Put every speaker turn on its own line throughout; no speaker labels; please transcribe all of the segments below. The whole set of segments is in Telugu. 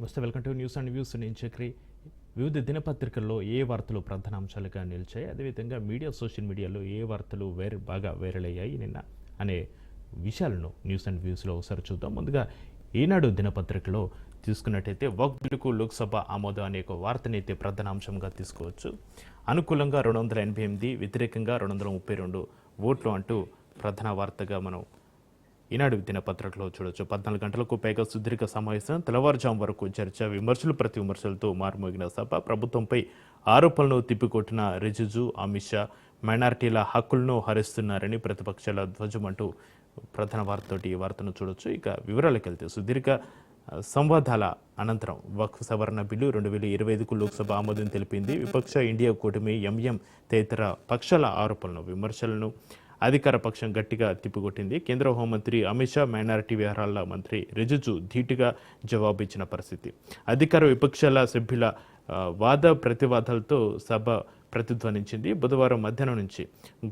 నమస్తే welcome to news and views. నేను చక్రి. వివిధ దినపత్రికల్లో ఏ వార్తలు ప్రధాన అంశాలుగా నిలిచాయి అదేవిధంగా మీడియా సోషల్ మీడియాలో ఏ వార్తలు వేరే బాగా వైరల్ అయ్యాయి నిన్న అనే విషయాలను న్యూస్ అండ్ వ్యూస్లో ఒకసారి చూద్దాం. ముందుగా ఈనాడు దినపత్రికలో తీసుకున్నట్టయితే వక్ బిల్లుకు లోక్సభ ఆమోదం అనే ఒక వార్తనైతే ప్రధాన అంశంగా తీసుకోవచ్చు. అనుకూలంగా రెండు వందల ఎనభై ఎనిమిది వ్యతిరేకంగా రెండు వందల ముప్పై రెండు ఓట్లు అంటూ ప్రధాన వార్తగా మనం ఈనాడు దినపత్రికలో చూడొచ్చు. పద్నాలుగు గంటలకు పైగా సుదీర్ఘ సమావేశం తెల్లవారుజాము వరకు చర్చ విమర్శలు ప్రతి విమర్శలతో మారుమోగిన సభ. ప్రభుత్వంపై ఆరోపణలు తిప్పికొట్టిన రిజిజు అమిత్ షా మైనారిటీల హక్కులను హరిస్తున్నారని ప్రతిపక్షాల ధ్వజమంటూ ప్రధాన వార్తతోటి ఈ వార్తను చూడొచ్చు. ఇక వివరాలకు వెళ్తే సుదీర్ఘ సంవాదాల అనంతరం వక్ఫ్ సవరణ బిల్లు రెండు వేల ఇరవై ఐదుకు లోక్సభ ఆమోదం తెలిపింది. విపక్ష ఇండియా కూటమి ఎంఎం తదితర పక్షాల ఆరోపణలు విమర్శలను అధికార పక్షం గట్టిగా తిప్పికొట్టింది. కేంద్ర హోంమంత్రి అమిత్ షా మైనారిటీ వ్యవహారాల మంత్రి రిజిజు ధీటుగా జవాబిచ్చిన పరిస్థితి. అధికార విపక్షాల సభ్యుల వాద ప్రతివాదాలతో సభ ప్రతిధ్వనించింది. బుధవారం మధ్యాహ్నం నుంచి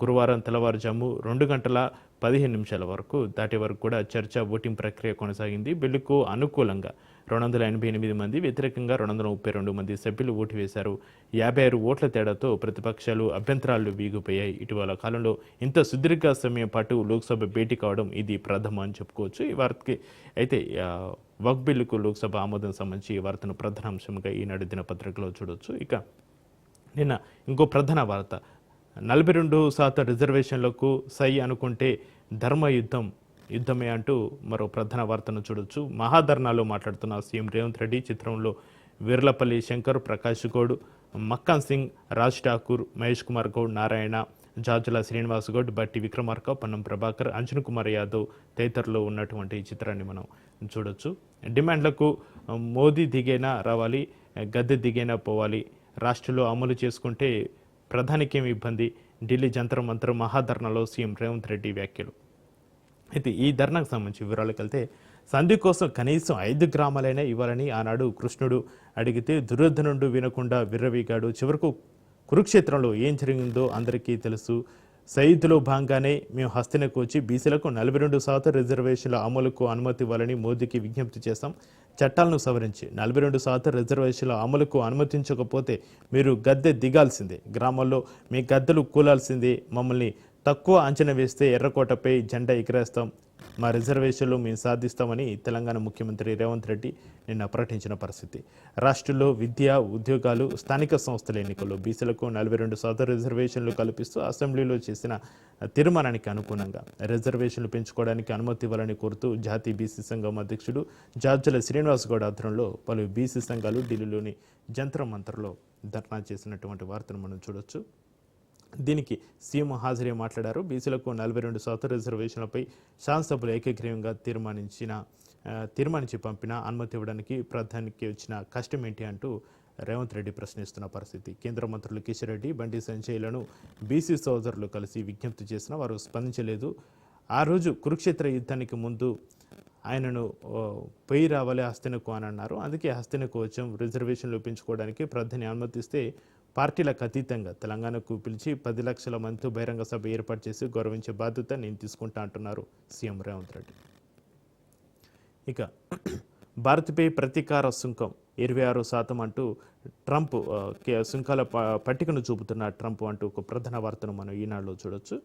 గురువారం తెల్లవారుజాము రెండు గంటల పదిహేను నిమిషాల వరకు దాటి వరకు కూడా చర్చ ఓటింగ్ ప్రక్రియ కొనసాగింది. బిల్లుకు అనుకూలంగా రెండు వందల ఎనభై ఎనిమిది మంది వ్యతిరేకంగా రెండు వందల ముప్పై రెండు మంది సభ్యులు ఓటు వేశారు. యాభై ఆరు ఓట్ల తేడాతో ప్రతిపక్షాలు అభ్యంతరాలు వీగిపోయాయి. ఇటీవల కాలంలో ఇంత సుదీర్ఘ సమయం పాటు లోక్సభ భేటీ కావడం ఇది ప్రథమ అని చెప్పుకోవచ్చు. ఈ వార్తకి అయితే వక్ బిల్లుకు లోక్సభ ఆమోదం సంబంధించి ఈ వార్తను ప్రధాన అంశంగా ఈనాడు దినపత్రికలో చూడొచ్చు. ఇక నిన్న ఇంకో ప్రధాన వార్త. నలభై రెండు శాతం రిజర్వేషన్లకు సై అనుకుంటే ధర్మ యుద్ధం యుద్ధమే అంటూ మరో ప్రధాన వార్తను చూడొచ్చు. మహాధర్నాలో మాట్లాడుతున్న సీఎం రేవంత్ రెడ్డి చిత్రంలో వీర్లపల్లి శంకర్ ప్రకాష్ గౌడ్ మక్కాన్ సింగ్ రాజ్ ఠాకూర్ మహేష్ కుమార్ గౌడ్ నారాయణ జాజుల శ్రీనివాస్ గౌడ్ బట్టి విక్రమార్క పన్నం ప్రభాకర్ అంజన్ కుమార్ యాదవ్ తదితరులు ఉన్నటువంటి ఈ చిత్రాన్ని మనం చూడొచ్చు. డిమాండ్లకు మోదీ దిగైనా రావాలి గద్దె దిగైనా పోవాలి రాష్ట్రంలో అమలు చేసుకుంటే ప్రధానికేం ఇబ్బంది? ఢిల్లీ జంతర్ మంతర్ మహాధర్నాలో సీఎం రేవంత్ రెడ్డి వ్యాఖ్యలు. అయితే ఈ ధర్నాకు సంబంధించి వివరాలకు వెళ్తే సంధి కోసం కనీసం ఐదు గ్రామాలైనా ఇవ్వాలని ఆనాడు కృష్ణుడు అడిగితే దుర్యోధనుడు వినకుండా విర్రవీగాడు. చివరకు కురుక్షేత్రంలో ఏం జరిగిందో అందరికీ తెలుసు. సైదులో భాగంగానే మేము హస్తినకు వచ్చి బీసీలకు నలభై రెండు శాతం రిజర్వేషన్ల అమలుకు అనుమతి ఇవ్వాలని మోదీకి విజ్ఞప్తి చేశాం. చట్టాలను సవరించి నలభై రెండు శాతం రిజర్వేషన్ల అమలుకు అనుమతించకపోతే మీరు గద్దె దిగాల్సిందే. గ్రామాల్లో మీ గద్దెలు కూలాల్సిందే. మమ్మల్ని తక్కువ అంచనా వేస్తే ఎర్రకోటపై జెండా ఎగరేస్తాం. మా రిజర్వేషన్లు మేము సాధిస్తామని తెలంగాణ ముఖ్యమంత్రి రేవంత్ రెడ్డి నిన్న ప్రకటించిన పరిస్థితి. రాష్ట్రంలో విద్య ఉద్యోగాలు స్థానిక సంస్థల ఎన్నికల్లో బీసీలకు నలభై రెండు శాతం రిజర్వేషన్లు కల్పిస్తూ అసెంబ్లీలో చేసిన తీర్మానానికి అనుగుణంగా రిజర్వేషన్లు పెంచుకోవడానికి అనుమతి ఇవ్వాలని కోరుతూ జాతీయ బీసీ సంఘం అధ్యక్షుడు జార్జల శ్రీనివాస్ గౌడ్ ఆధ్వర్యంలో పలు బీసీ సంఘాలు ఢిల్లీలోని జంతర్ మంతర్లో ధర్నా చేసినటువంటి వార్తను మనం చూడొచ్చు. దీనికి సీఎం హాజరై మాట్లాడారు. బీసీలకు నలభై రెండు శాతం రిజర్వేషన్లపై శాసనసభలు ఏకగ్రీవంగా తీర్మానించిన తీర్మానించి పంపిన అనుమతి ఇవ్వడానికి ప్రధానికి వచ్చిన కష్టం ఏంటి అంటూ రేవంత్ రెడ్డి ప్రశ్నిస్తున్న పరిస్థితి. కేంద్ర మంత్రులు కిషన్ రెడ్డి బండి సంజయ్లను బీసీ సోదరులు కలిసి విజ్ఞప్తి చేసినా వారు స్పందించలేదు. ఆ రోజు కురుక్షేత్ర యుద్ధానికి ముందు ఆయనను పోయి రావాలి హస్తినకు అని అన్నారు. అందుకే హస్తినకు వచ్చాం రిజర్వేషన్ లోపించుకోవడానికి ప్రధాని అనుమతిస్తే పార్టీలకు అతీతంగా తెలంగాణకు పిలిచి పది లక్షల మందితో బహిరంగ సభ ఏర్పాటు చేసి గౌరవించే బాధ్యత నేను తీసుకుంటా అంటున్నారు సీఎం రేవంత్ రెడ్డి. ఇక భారత్పై ప్రతీకార సుంకం ఇరవై ఆరు శాతం అంటూ ట్రంప్ సుంకాల ప- పట్టికను చూపుతున్న ట్రంప్ అంటూ ఒక ప్రధాన వార్తను మనం ఈనాడులో చూడొచ్చు.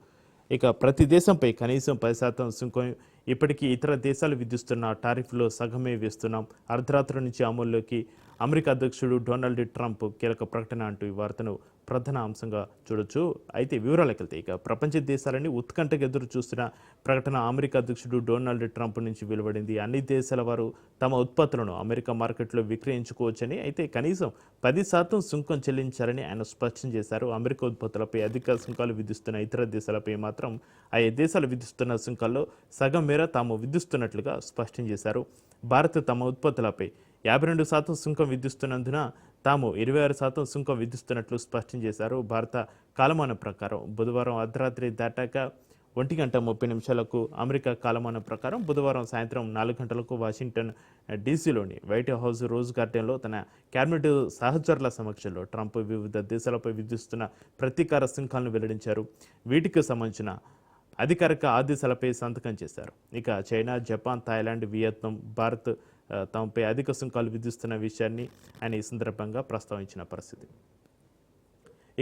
ఇక ప్రతి దేశంపై కనీసం పది శాతం సుంకం ఇప్పటికీ ఇతర దేశాలు విధిస్తున్న టారిఫ్లో సగమే వేస్తున్నాం. అర్ధరాత్రి నుంచి అమల్లోకి అమెరికా అధ్యక్షుడు డొనాల్డ్ ట్రంప్ కీలక ప్రకటన అంటూ ఈ వార్తను ప్రధాన అంశంగా చూడొచ్చు. అయితే వివరాలకు వెళ్తే ఇక ప్రపంచ దేశాలని ఉత్కంఠకు ఎదురు చూస్తున్న ప్రకటన అమెరికా అధ్యక్షుడు డొనాల్డ్ ట్రంప్ నుంచి వెలువడింది. అన్ని దేశాల వారు తమ ఉత్పత్తులను అమెరికా మార్కెట్లో విక్రయించుకోవచ్చని అయితే కనీసం పది శాతం సుంకం చెల్లించాలని ఆయన స్పష్టం చేశారు. అమెరికా ఉత్పత్తులపై అధిక సుంకాలు విధిస్తున్న ఇతర దేశాలపై మాత్రం ఆయా దేశాలు విధిస్తున్న సుంకాల్లో సగం మేర తాము విధిస్తున్నట్లుగా స్పష్టం చేశారు. భారత్ తమ ఉత్పత్తులపై యాభై రెండు శాతం సుంకం విధిస్తున్నందున తాము ఇరవై ఆరు శాతం సుంకం విధిస్తున్నట్లు స్పష్టం చేశారు భారత కాలమానం ప్రకారం. బుధవారం అర్ధరాత్రి దాటాక ఒంటి గంట ముప్పై నిమిషాలకు అమెరికా కాలమానం ప్రకారం బుధవారం సాయంత్రం నాలుగు గంటలకు వాషింగ్టన్ డీసీలోని వైట్ హౌస్ రోజ్ గార్డెన్లో తన క్యాబినెట్ సహచరుల సమక్షంలో ట్రంప్ వివిధ దేశాలపై విధిస్తున్న ప్రతీకార సుంకాలను వెల్లడించారు. వీటికి సంబంధించిన అధికారిక ఆదేశాలపై సంతకం చేశారు. ఇక China Japan Thailand Vietnam Bharat తమపై అధిక సుంకాలు విధిస్తున్న విషయాన్ని ఆయన ఈ సందర్భంగా ప్రస్తావించిన పరిస్థితి.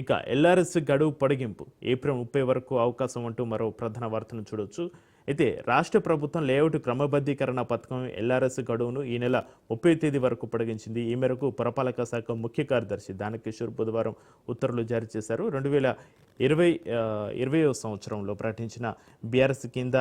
ఇక ఎల్ఆర్ఎస్ గడువు పొడిగింపు. ఏప్రిల్ ముప్పై వరకు అవకాశం అంటూ మరో ప్రధాన వార్తను చూడొచ్చు. అయితే రాష్ట్ర ప్రభుత్వం లేఅవుట్ క్రమబద్ధీకరణ పథకం ఎల్ఆర్ఎస్ గడువును ఈ నెల ముప్పై తేదీ వరకు పొడిగించింది. ఈ మేరకు పురపాలక శాఖ ముఖ్య కార్యదర్శి దానకిషోర్ బుధవారం ఉత్తర్వులు జారీ చేశారు. రెండు వేల ఇరవై ఇరవై సంవత్సరంలో ప్రకటించిన బీఆర్ఎస్ కింద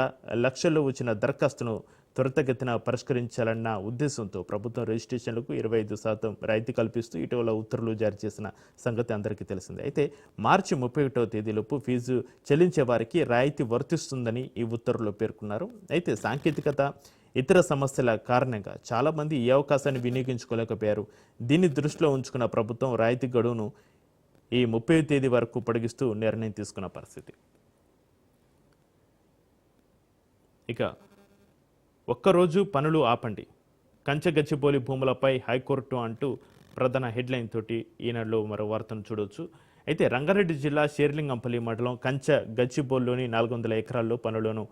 లక్షల్లో వచ్చిన దరఖాస్తును త్వరితగతిన పరిష్కరించాలన్న ఉద్దేశంతో ప్రభుత్వం రిజిస్ట్రేషన్లకు ఇరవై ఐదు శాతం రాయితీ కల్పిస్తూ ఇటీవల ఉత్తర్వులు జారీ చేసిన సంగతి అందరికీ తెలిసిందే. అయితే మార్చి ముప్పై ఒకటవ తేదీలోపు ఫీజు చెల్లించే వారికి రాయితీ వర్తిస్తుందని ఈ ఉత్తర్వులో పేర్కొన్నారు. అయితే సాంకేతికత ఇతర సమస్యల కారణంగా చాలామంది ఈ అవకాశాన్ని వినియోగించుకోలేకపోయారు. దీన్ని దృష్టిలో ఉంచుకున్న ప్రభుత్వం రాయితీ గడువును ఈ ముప్పై తేదీ వరకు పొడిగిస్తూ నిర్ణయం తీసుకున్న పరిస్థితి. ఇక ఒక్కరోజు పనులు ఆపండి. కంచెగచ్చిపోలి భూములపై హైకోర్టు అంటూ ప్రధాన హెడ్లైన్ తోటి ఈనాడులో మరో వార్తను చూడవచ్చు అయితే రంగారెడ్డి జిల్లా షేర్లింగంపల్లి మండలం కంచ గచ్చిబోల్లోని నాలుగు వందల ఎకరాల్లో పనులను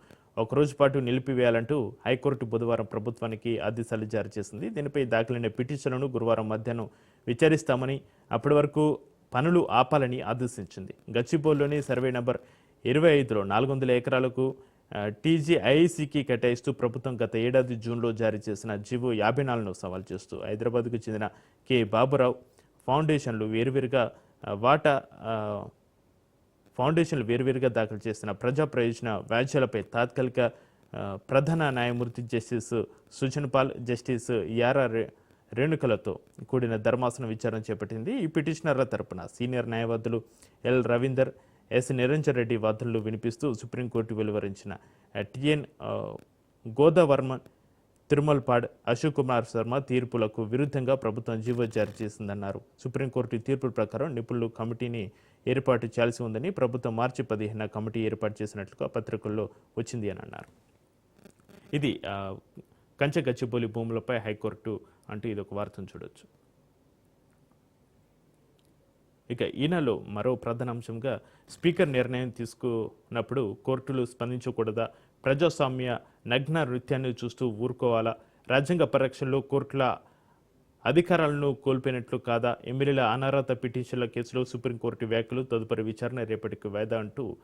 ఒక రోజు పాటు నిలిపివేయాలంటూ హైకోర్టు బుధవారం ప్రభుత్వానికి ఆదేశాలు జారీ చేసింది. దీనిపై దాఖలైన పిటిషన్లను గురువారం మధ్యాహ్నం విచారిస్తామని అప్పటి వరకు పనులు ఆపాలని ఆదేశించింది. గచ్చిబోల్లోని సర్వే నెంబర్ ఇరవై ఐదులో నాలుగు వందల ఎకరాలకు టీజీఐసీకి కేటాయిస్తూ ప్రభుత్వం గత ఏడాది జూన్లో జారీ చేసిన జీవో యాభై నాలుగును సవాల్ చేస్తూ హైదరాబాద్కు చెందిన కె బాబురావు ఫౌండేషన్లు వేరువేరుగా వాటా ఫౌండేషన్లు వేరువేరుగా దాఖలు చేసిన ప్రజా ప్రయోజన వ్యాజ్యాలపై తాత్కాలిక ప్రధాన న్యాయమూర్తి జస్టిస్ సుజన్పాల్ జస్టిస్ యారా రేణుకలతో కూడిన ధర్మాసనం విచారణ చేపట్టింది. ఈ పిటిషనర్ల తరపున సీనియర్ న్యాయవాదులు ఎల్ రవీందర్ ఎస్ నిరంజన్ రెడ్డి వాదనలు వినిపిస్తూ సుప్రీంకోర్టు వెలువరించిన టిఎన్ ఆ, గోదావర్మన్ తిరుమల్పాడ్ అశోక్ కుమార్ శర్మ తీర్పులకు విరుద్ధంగా ప్రభుత్వం జీవో జారీ చేసిందన్నారు. సుప్రీంకోర్టు తీర్పు ప్రకారం నిపుణులు కమిటీని ఏర్పాటు చేయాల్సి ఉందని ప్రభుత్వం మార్చి పదిహేన కమిటీ ఏర్పాటు చేసినట్లుగా పత్రికల్లో వచ్చింది అని అన్నారు. ఇది ఆ, కంచె గచ్చిబౌలి భూములపై హైకోర్టు అంటూ ఇది ఒక వార్తను చూడొచ్చు. ఇక ఈయనలో మరో ప్రధాన అంశంగా స్పీకర్ నిర్ణయం తీసుకున్నప్పుడు కోర్టులు స్పందించకూడదా? ప్రజాస్వామ్య నగ్న నృత్యాన్ని చూస్తూ ఊరుకోవాలా? రాజ్యాంగ పరిరక్షణలో కోర్టుల అధికారాలను కోల్పోయినట్లు కాదా? ఎమ్మెల్యేల అనర్హత పిటిషన్ల కేసులో సుప్రీంకోర్టు వ్యాఖ్యలు తదుపరి విచారణ రేపటికి వాయిదా అంటూ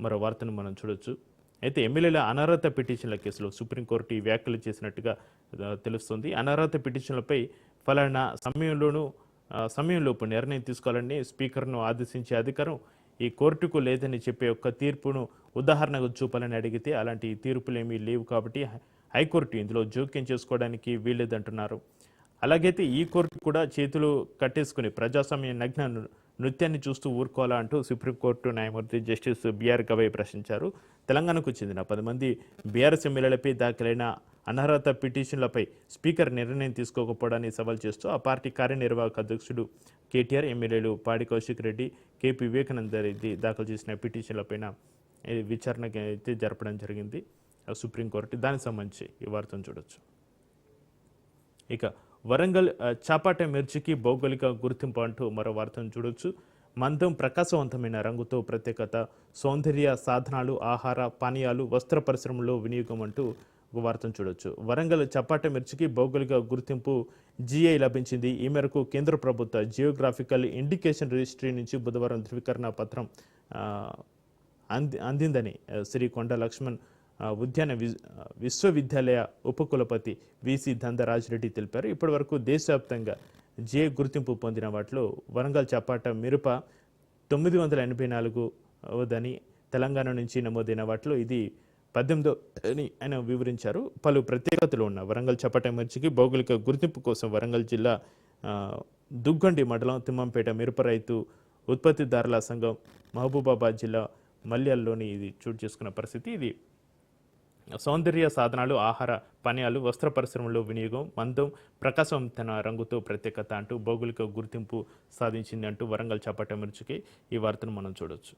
మరో వార్తను మనం చూడొచ్చు. అయితే ఎమ్మెల్యేల అనర్హత పిటిషన్ల కేసులో సుప్రీంకోర్టు ఈ వ్యాఖ్యలు చేసినట్టుగా తెలుస్తుంది. అనర్హత పిటిషన్లపై ఫలానా సమయంలోనూ సమయంలోపు నిర్ణయం తీసుకోవాలని స్పీకర్ను ఆదేశించే అధికారం ఈ కోర్టుకు లేదని చెప్పే ఒక్క తీర్పును ఉదాహరణకు చూపాలని అడిగితే అలాంటి తీర్పులేమీ లేవు కాబట్టి హైకోర్టు ఇందులో జోక్యం చేసుకోవడానికి వీల్లేదంటున్నారు. అలాగైతే ఈ కోర్టు కూడా చేతులు కట్టేసుకుని ప్రజాస్వామ్య నగ్నను నృత్యాన్ని చూస్తూ ఊరుకోవాలా అంటూ సుప్రీంకోర్టు న్యాయమూర్తి జస్టిస్ బీఆర్ గవై ప్రశ్నించారు. తెలంగాణకు చెందిన పది మంది బీఆర్ఎస్ ఎమ్మెల్యేలపై దాఖలైన అనర్హత పిటిషన్లపై స్పీకర్ నిర్ణయం తీసుకోకపోవడాన్ని సవాల్ చేస్తూ ఆ పార్టీ కార్యనిర్వాహక అధ్యక్షుడు కేటీఆర్ ఎమ్మెల్యేలు పాడి కౌశిక్ రెడ్డి కేపీ వివేకానంద రెడ్డి దాఖలు చేసిన పిటిషన్లపైన విచారణ అయితే జరపడం జరిగింది. ఆ సుప్రీంకోర్టు దానికి సంబంధించి ఈ వార్తను చూడొచ్చు. ఇక వరంగల్ చాపాట మిర్చికి భౌగోళిక గుర్తింపు అంటూ మరో వార్తను చూడొచ్చు. మందం ప్రకాశవంతమైన రంగుతో ప్రత్యేకత సౌందర్య సాధనాలు ఆహార పానీయాలు వస్త్ర పరిశ్రమలో వినియోగం అంటూ ఒక వార్తను చూడొచ్చు. వరంగల్ చపాట మిర్చికి భౌగోళిక గుర్తింపు జీఐ లభించింది. ఈ మేరకు కేంద్ర ప్రభుత్వ జియోగ్రాఫికల్ ఇండికేషన్ రిజిస్ట్రీ నుంచి బుధవారం ధృవీకరణ పత్రం అంది అందిందని శ్రీ కొండ లక్ష్మణ్ ఉద్యాన వి విశ్వవిద్యాలయ ఉపకులపతి విసి దందరాజ్ రెడ్డి తెలిపారు. ఇప్పటివరకు దేశవ్యాప్తంగా జే గుర్తింపు పొందిన వాటిలో వరంగల్ చపాట మిరప తొమ్మిది వందల ఎనభై నాలుగుదని తెలంగాణ నుంచి నమోదైన వాటిలో ఇది పద్దెనిమిదో అని ఆయన వివరించారు. పలు ప్రత్యేకతలు ఉన్న వరంగల్ చపాట మిర్చికి భౌగోళిక గుర్తింపు కోసం వరంగల్ జిల్లా దుగ్గండి మండలం తిమ్మంపేట మిరప రైతు ఉత్పత్తిదారుల సంఘం మహబూబాబాద్ జిల్లా మల్యాల్లోని ఇది చోటు చేసుకున్న పరిస్థితి. ఇది సౌందర్య సాధనాలు ఆహార పానీయాలు వస్త్ర పరిశ్రమలో వినియోగం మందం ప్రకాశవంతన రంగుతో ప్రత్యేకత అంటూ భౌగోళిక గుర్తింపు సాధించింది అంటూ వరంగల్ చేపట్టే మిర్చికి ఈ వార్తను మనం చూడొచ్చు.